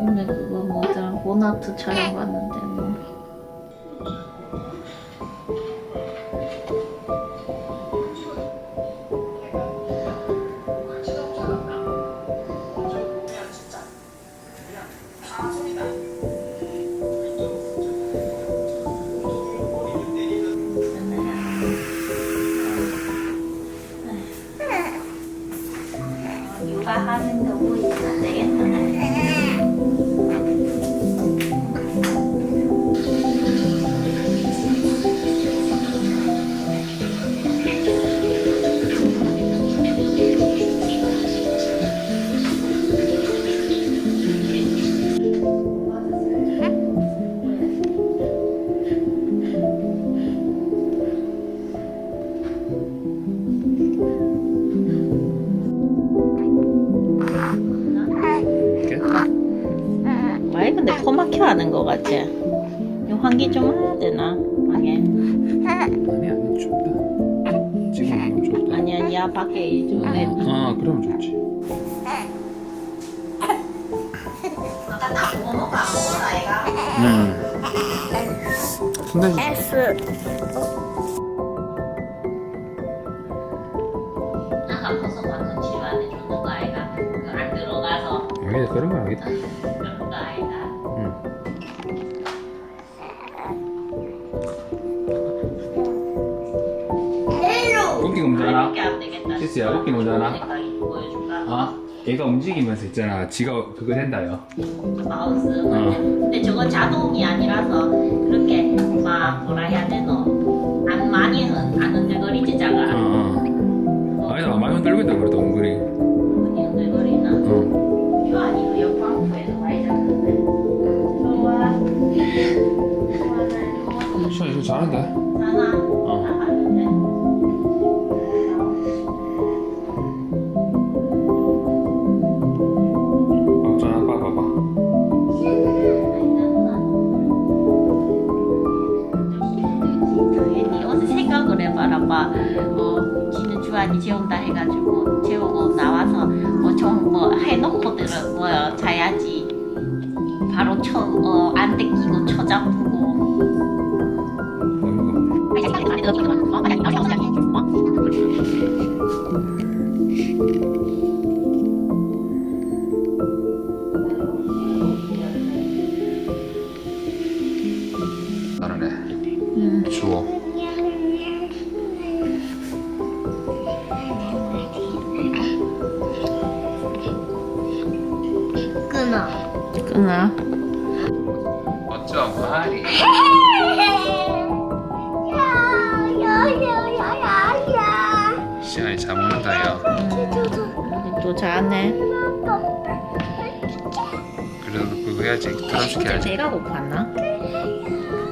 오늘 그거 뭐죠? 모나트 촬영 갔는데 뭐. 육아하는 하는 거 같지? 이 환기 좀 해야 되나? 방에 아니 아니 춥다. 지금 너무 춥다. 아니 아니야 밖에 애아 그러면 좋지. 얘가 음. 순대지. S 아까 벌써 완전 치료하는 주는 거 아이가 그안 들어가서 여기 그런 거 하겠다. 그런 거 아이가 웃기가 문제나? 안 되겠다 실수야, 웃기 문제나? 이거 보여줄까? 아 얘가 움직이면서 있잖아. 지가 그거 된다요. 마우스 어. 근데 저건 자동이 아니라서 그렇게 막 뭐라 해야 되노 안 많이 흔, 안 흔들거리지 어 자가 어. 아니다 많이 흔들고 있다 그래도 은근히. 흔히 흔들거리나 어. 이거 아니고 옆방구에서 많이 잡는데 좋아 좋아 시아 이거 잘한다. 나나 생각을 해봐라 봐. 어, 지는 주한이 재운다 해가지고 재우고 나와서 뭐 좀 뭐 해놓고 들어 뭐 자야지. 바로 쳐 어안 떼끼고 쳐 잡고. 끊어. 어쩜 말이. 시아이 잘 먹는다요. 음, 또 자네. 그래도 그거 해야지. 결혼시켜야지. 배가 고팠나?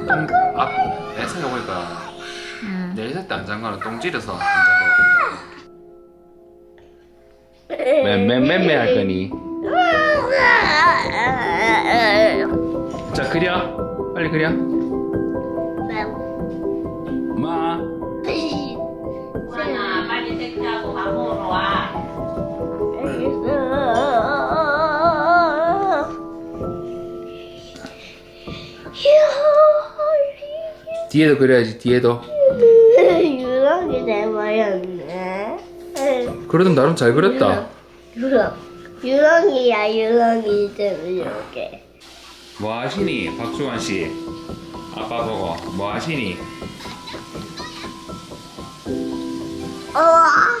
똥, 아, 내 생각해보니까 음. 내 있을 때안 잔거는 똥 찌려서 안 잔거. 맨맨맨맨 할 거니. 자 그려. 빨리 그려. 마. 주한아 빨리 세팅하고 밥 먹으러 와. 뒤에도 그려야지. 뒤에도. 유랑이 돼버렸네 그래도 나름 잘 그렸다. 유랑 유랑이야 유랑이 좀 이렇게 뭐 하시니, 박수환 씨? 아빠 보고 뭐 하시니? 어